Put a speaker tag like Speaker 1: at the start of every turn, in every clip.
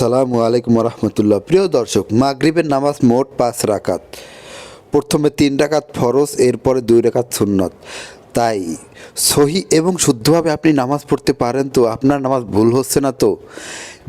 Speaker 1: আসসালামু আলাইকুম রহমতুল্লাহ প্রিয় দর্শক, মাগরিবের নামাজ মোট পাঁচ রাকাত। প্রথমে তিন রাকাত ফরজ, এরপরে দুই রাকাত সুন্নত। তাই সহি এবং শুদ্ধভাবে আপনি নামাজ পড়তে পারেন তো আপনার নামাজ ভুল হচ্ছে না তো?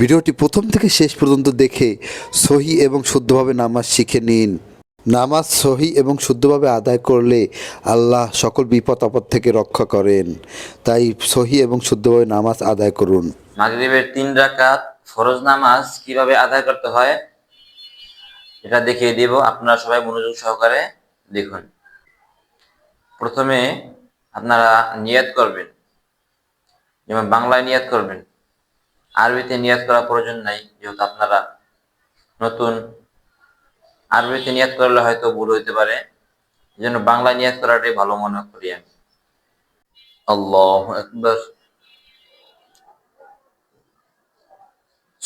Speaker 1: ভিডিওটি প্রথম থেকে শেষ পর্যন্ত দেখে সহি এবং শুদ্ধভাবে নামাজ শিখে নিন। নামাজ সহি এবং শুদ্ধভাবে আদায় করলে আল্লাহ সকল বিপদ আপদ থেকে রক্ষা করেন। তাই সহি এবং শুদ্ধভাবে নামাজ আদায় করুন।
Speaker 2: মাগরিবের তিন রাকাত ফরজ নামাজ কীভাবে আদায় করতে হয়, এটা দেখিয়ে দিব। আপনারা সবাই মনোযোগ সহকারে দেখুন। প্রথমে আপনারা নিয়াত করবেন। যেমন বাংলায় নিয়াত করবেন। আরবিতে নিয়াত করা প্রয়োজন নাই, যেহেতু আপনারা নতুন। আরবিতে নিয়াত করলে হয়তো ভুল হইতে পারে। এই জন্য বাংলায় নিয়াত করাটাই ভালো মনে করি আমি। আল্লাহ একবার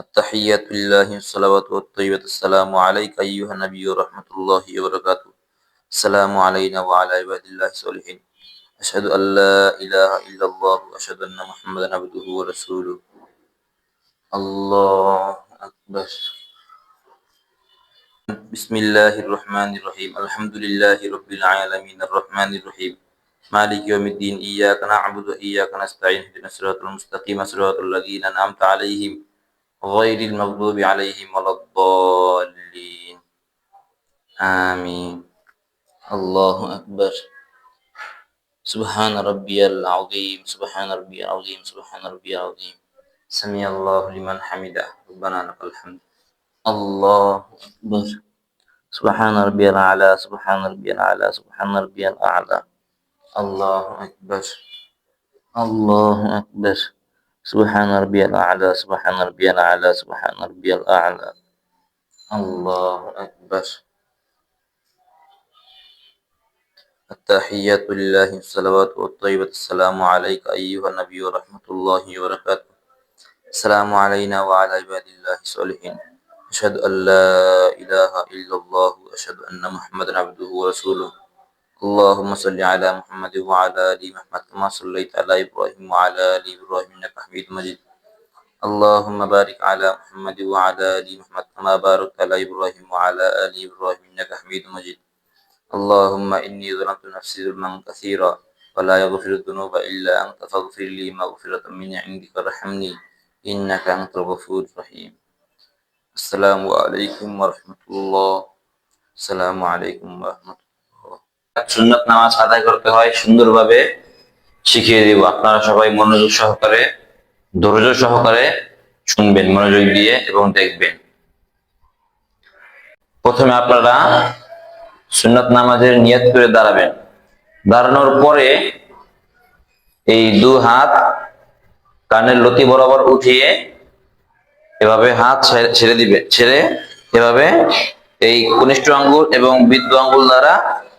Speaker 2: التحيات لله الصلوات والطيبة. السلام عليك أيها النبي ورحمة الله وبركاته. السلام علينا وعلى عباد الله الصالحين. أشهد أن لا إله إلا الله وأشهد أن محمدا عبده ورسوله. الله أكبر. بسم الله الرحمن الرحيم. الحمد لله رب العالمين. الرحمن الرحيم. مالك يوم الدين. إياك نعبد وإياك نستعين. اهدنا الصراط المستقيم. صراط الذين أنعمت عليهم. غير المغضوب عليهم ولا الضالين. آمين. الله أكبر. سبحان ربي العظيم سبحان ربي العظيم سبحان ربي العظيم. سمي الله لمن حمده. ربنا لك الحمد. الله أكبر. سبحان ربي الأعلى سبحان ربي الأعلى سبحان ربي الأعلى. الله أكبر. الله أكبر. سبحان ربي الأعلى سبحان ربي الأعلى سبحان ربي الأعلى. الله أكبر. التحيات لله الصلوات والطيبة. السلام عليك أيها النبي ورحمة الله وبركاته. السلام علينا وعلى عباد الله الصالحين. أشهد أن لا إله إلا الله وأشهد أن محمدا عبده ورسوله. اللهم صل على محمد وعلى آل محمد كما صليت على إبراهيم وعلى آل إبراهيم إنك حميد مجيد. اللهم بارك على محمد وعلى آل محمد كما باركت على إبراهيم وعلى آل إبراهيم إنك حميد مجيد. اللهم إني ظلمت نفسي ظلما كثيرا ولا يغفر الذنوب إلا أنت فاغفر لي مغفرة من عندك وارحمني إنك أنت الغفور الرحيم. السلام عليكم ورحمة الله. السلام عليكم ورحمة الله সুন্নত নামাজ আদায় করতে হয়, সুন্দরভাবে শিখিয়ে দিব। আপনারা সবাই মনোযোগ সহকারে, ধৈর্য সহকারে শুনবেন, মনোযোগ দিয়ে এবং দেখবেন। প্রথমে আপনারা সুন্নত নামাজের নিয়ত করে দাঁড়াবেন। দাঁড়ানোর পরে এই দু হাত কানের লতি বরাবর উঠিয়ে এভাবে হাত ছেড়ে দিবে, ছেড়ে এভাবে এই কনিষ্ঠ আঙ্গুল এবং বৃদ্ধ আঙ্গুল দ্বারা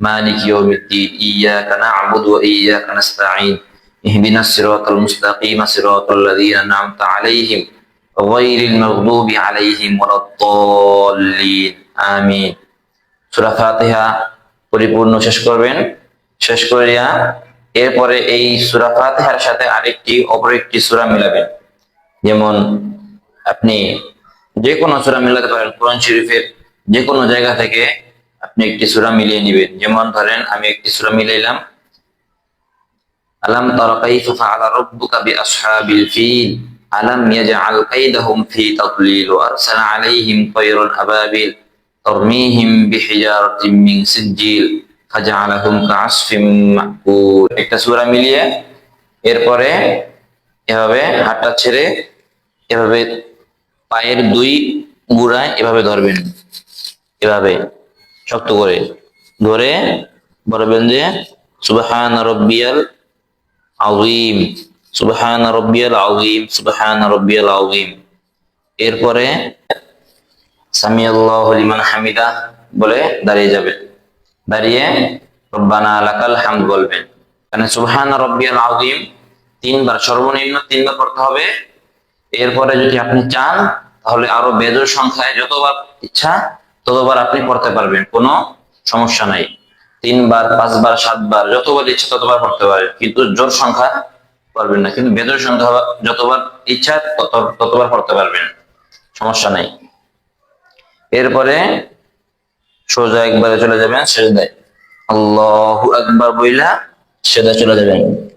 Speaker 2: মালিক ইয়াউমিদ্দিন ইয়াকা না'বুদু ওয়া ইয়াকা নাস্তাঈন اهدنا الصراط المستقيم صراط الذين أنعمت عليهم غير المغضوب عليهم ولا الضالين آمين সূরা ফাতিহা পরিপূর্ণ শেষ করবেন শেষ করিয়া এরপরে এই সূরা ফাতিহার সাথে আরেকটি অপর একটি সূরা মিলাবেন যেমন আপনি যে কোনো সূরা মিলাতে পারেন কোরআন শরীফের যে কোনো জায়গা থেকে আপনি একটি সুরা মিলিয়ে নিবেন। যেমন ধরেন, আমি একটি সুরা মিলাইলাম। আলাম তারাকাই ফাফা আলা রব্বুকা বি আসহাবিল ফিল। আলাম ইয়াজআল কাইদাহুম ফি তাদলিল ওয়া আরসালা আলাইহিম তায়রান আবাবিল। তারমীহিম বিহিজারাতিন মিন সিজিল ফাজআলাহুম কাআসফিম মাকুল। একটা সূরা মিলিয়ে এরপরে এভাবে হাতটা ছেড়ে এভাবে পায়ের দুই গুড়ায় এভাবে ধরবেন। এভাবে। শক্ত করে ধরে বলবেন যে, সুবহান রব্বিয়াল আযীম, সুবহান রব্বিয়াল আযীম, সুবহান রব্বিয়াল আযীম। এরপরে সামি আল্লাহু লিমান হামিদা বলে দাঁড়িয়ে যাবেন দাঁড়িয়ে রব্বানা লাকাল হামদ বলবেন। মানে সুবহান রব্বিয়াল আযীম তিনবার, সর্বনিম্ন তিনবার পড়তে হবে। এরপরে যদি আপনি চান, তাহলে আরও বেজোর সংখ্যায় যতবার ইচ্ছা ততবার আপনি পড়তে পারবেন, কোনো সমস্যা নাই। তিনবার, পাঁচবার, সাতবার, যতবার ইচ্ছা ততবার পড়তে পারেন। কিন্তু জোর সংখ্যা পারবেন না। কিন্তু বেজোর সংখ্যা যতবার ইচ্ছা তত- ততবার পড়তে পারবেন। সমস্যা নাই। এরপরে সোজা একবারে চলে যাবেন, সেজদায়। আল্লাহু একবার বইলা সেজদায় চলে যাবেন।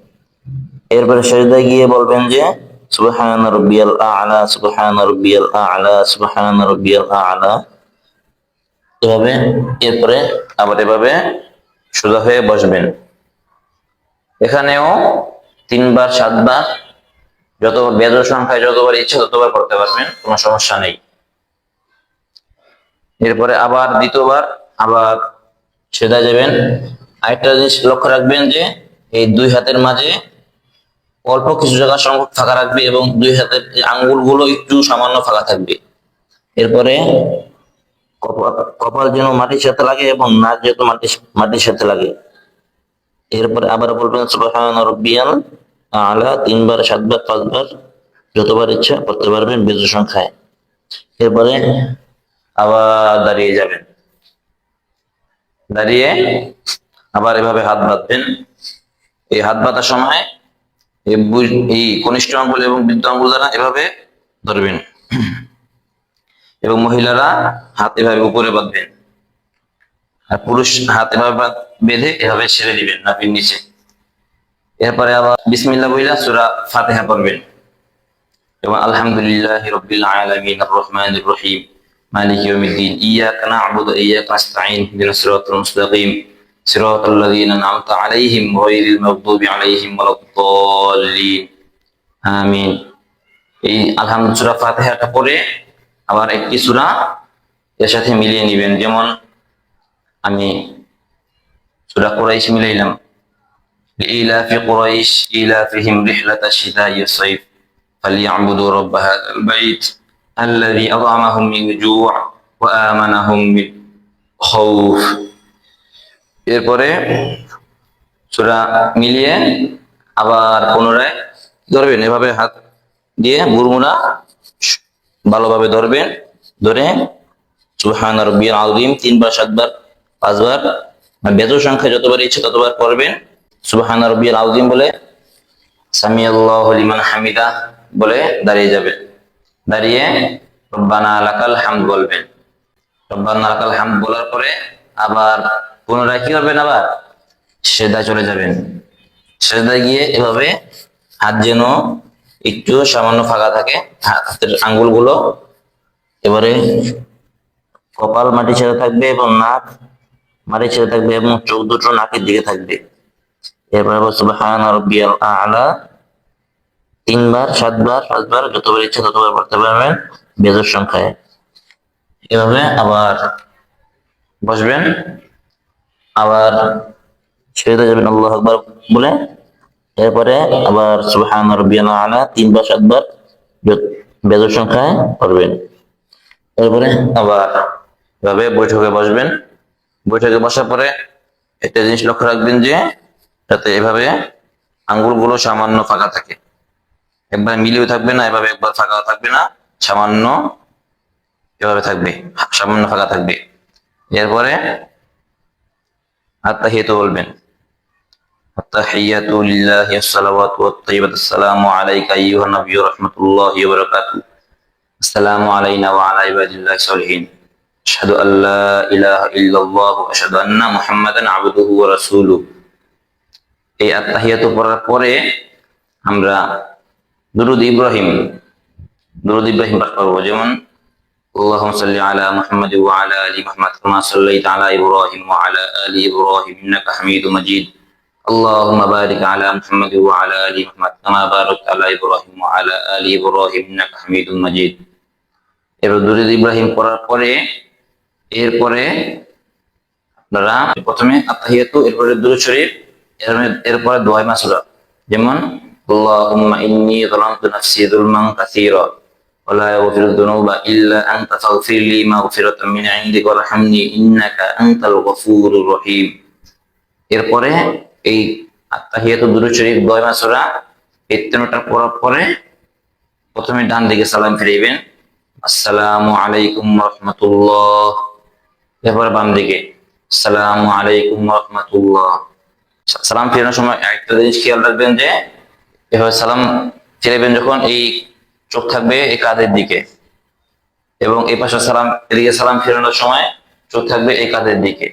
Speaker 2: এরপরে সেজদায় গিয়ে বলবেন যে, সুবহান রাব্বিয়াল আ'লা, সুবহান রাব্বিয়াল আ'লা, সুবহান রাব্বিয়াল আ'লা। এভাবে এরপরে আবার এভাবে সোজা হয়ে বসবেন। এখানেও তিনবার, সাতবার যত বেদ সংখ্যায় যতবার ইচ্ছে ততবার করতে পারবেন, কোনো সমস্যা নেই। এরপরে আবার দ্বিতীয়বার আবার সেদা যাবেন। আরেকটা জিনিস লক্ষ্য রাখবেন যে, এই দুই হাতের মাঝে অল্প কিছু জায়গা সংখ্যক ফাঁকা রাখবে এবং দুই হাতের আঙ্গুলগুলো একটু সামান্য ফাঁকা থাকবে। এরপরে কপাল যেন মাটির সাথে লাগে এবং নাক যেন মাটির মাটির সাথে লাগে। এরপরে আবার বলবেন, সুবহান আলা, তিনবার, সাতবার, পাঁচবার, যতবার ইচ্ছা পড়তে পারবেন বেজু সংখ্যায়। এরপরে আবার দাঁড়িয়ে যাবেন। দাঁড়িয়ে আবার এভাবে হাত বাঁধবেন। এই হাত বাঁধার সময় এই কনিষ্ঠ আঙ্গুল এবং বৃদ্ধ আঙ্গুল দ্বারা এভাবে ধরবেন। এবং মহিলারা হাত এভাবে উপরে বাঁধবেন আর পুরুষ হাত এভাবে বেঁধে এভাবে ছেড়ে দিবেন নাপির নিচে। এরপরে আবার বিসমিল্লাহ বইলা সূরা ফাতিহা পড়বেন। এবং আলহামদুলিল্লাহি রাব্বিল আলামিন, আর রহিম, মালিক ইয়াউমিদ্দিন, ইয়াকা না'বুদু ইয়াকা নাস্তাঈন, ইহদিনাস সিরাতাল মুস্তাকিম, সিরাতাল লাযীনা আন'আমতা আলাইহিম গায়রিল মাগদুবি আলাইহিম ওয়ালাদ-দাল্লিন আমিন। এই আলহামদুলিল্লাহ ফাতিহাটা পড়ে আবার একটি সূরা এর সাথে মিলিয়ে নেবেন যেমন আমি সূরা কুরাইশ মিলাইলাম لإيلاف قريش إيلافهم رحلة الشتاء والصيف فليعبدوا رب هذا البيت الذي أطعمهم من جوع وآمنهم من خوف এরপরে সুরা মিলিয়ে আবার পুনরায় ধরবেন এভাবে হাত দিয়ে বুরমুনা ভালোভাবে ধরবেন ধরে, সুবহান রব্বিয়াল আযীম, তিনবার, সাতবার, পাঁচবার বেজোর সংখ্যা যতবার ইচ্ছে ততবার পড়বেন, সুবহান রব্বিয়াল আযীম বলে সামি হামিদা বলে দাঁড়িয়ে যাবেন। দাঁড়িয়ে, রব্বানা লাকাল হামদ বলবেন। রব্বানা লাকাল হামদ বলার পরে আবার পুনরায় কি করবেন আবার? সেদায় চলে যাবেন। সেদায় গিয়ে এভাবে হাত যেন একটু সামান্য ফাঁকা থাকে, হাতের আঙ্গুলগুলো এবারে কপাল মাটি ছেড়ে থাকবে এবং নাক মাটি ছেড়ে থাকবে এবং চোখ দুটো নাকের দিকে থাকবে। এরপরে আ'লা। তিনবার, সাতবার, পাঁচবার, যতবার ইচ্ছা ততবার পড়তে পারবেন বেজোর সংখ্যায়। এভাবে আবার বসবেন, আবার ছেড়ে যাবেন, আল্লাহ আকবার বলে এরপরে আবার সুবহান রাব্বিয়াল আ'লা তিনবার সাতবার বেজোর সংখ্যায় পড়বেন। এরপরে আবার এভাবে বৈঠকে বসবেন। বৈঠকে বসার পরে একটা জিনিস লক্ষ্য রাখবেন যে, যাতে এভাবে আঙ্গুলগুলো সামান্য ফাঁকা থাকে। একবার মিলিয়ে থাকবে না, এভাবে একবার ফাঁকা থাকবে না, সামান্য এভাবে থাকবে, সামান্য ফাঁকা থাকবে। এরপরে আত্মাহিয়াতু বলবেন। আত্তাহিয়াতু লিল্লাহি আসসালাওয়াতু ওয়াত-তাইয়্যিবাতু আসসালামু আলাইকা আইয়ুহান নাবিয়্যু রাহমাতুল্লাহি ওয়া বারাকাতুহু আসসালামু আলাইনা ওয়া আলা ইবাদিল্লাহি সালিহিন আশহাদু আল লা ইলাহা ইল্লাল্লাহু ওয়া আশহাদু আন্না মুহাম্মাদান আবদুহু ওয়া রাসূলুহু এই আত্তাহিয়াতু পড়ার পরে আমরা দুরুদ ইব্রাহিম দুরুদ ইব্রাহিম পাঠ করবো যেমন اللهم صل على محمد وعلى ال محمد كما صليت على ابراهيم وعلى ال ابراهيم انك حميد مجيد اللهم بارك على محمد وعلى ال محمد كما باركت على ابراهيم وعلى ال ابراهيم انك حميد مجيد এবার দুরুদ ইব্রাহিম পড়ার পরে এরপরে আপনারা প্রথমে আত্তাহিয়াতু এরপরে দুরূদ শরীফ এর- এরপরে দোয়া মাসুরা যেমন আল্লাহুম্মা ইন্নী যালামতু নাফসি যুলমান কাসীরা ওয়া লা ইয়াগফিরু যুনুবা ইল্লা আনতা ফাগফির লি মাগফিরাতাম মিন ইনদিকা ওয়ারহামনি ইন্নাকা আনতাল গফুরুর রহিম এরপরে এই আত্তাহিয়াতু দুরূদ শরীফ দয় মাসরা এই তিনটা পড়ার পরে প্রথমে ডান দিকে সালাম ফিরাইবেন। আসসালামু আলাইকুম রহমতুল্লাহ। এরপরে বাম দিকে আসসালামু আলাইকুম রহমতুল্লাহ। সালাম ফেরানোর সময় একটা জিনিস খেয়াল রাখবেন যে, এভাবে সালাম ফিরাবেন যখন এই চোখ থাকবে এই কাঁধের দিকে। এবং এই পাশে সালাম, এদিকে সালাম ফেরানোর সময় চোখ থাকবে এই কাঁধের দিকে।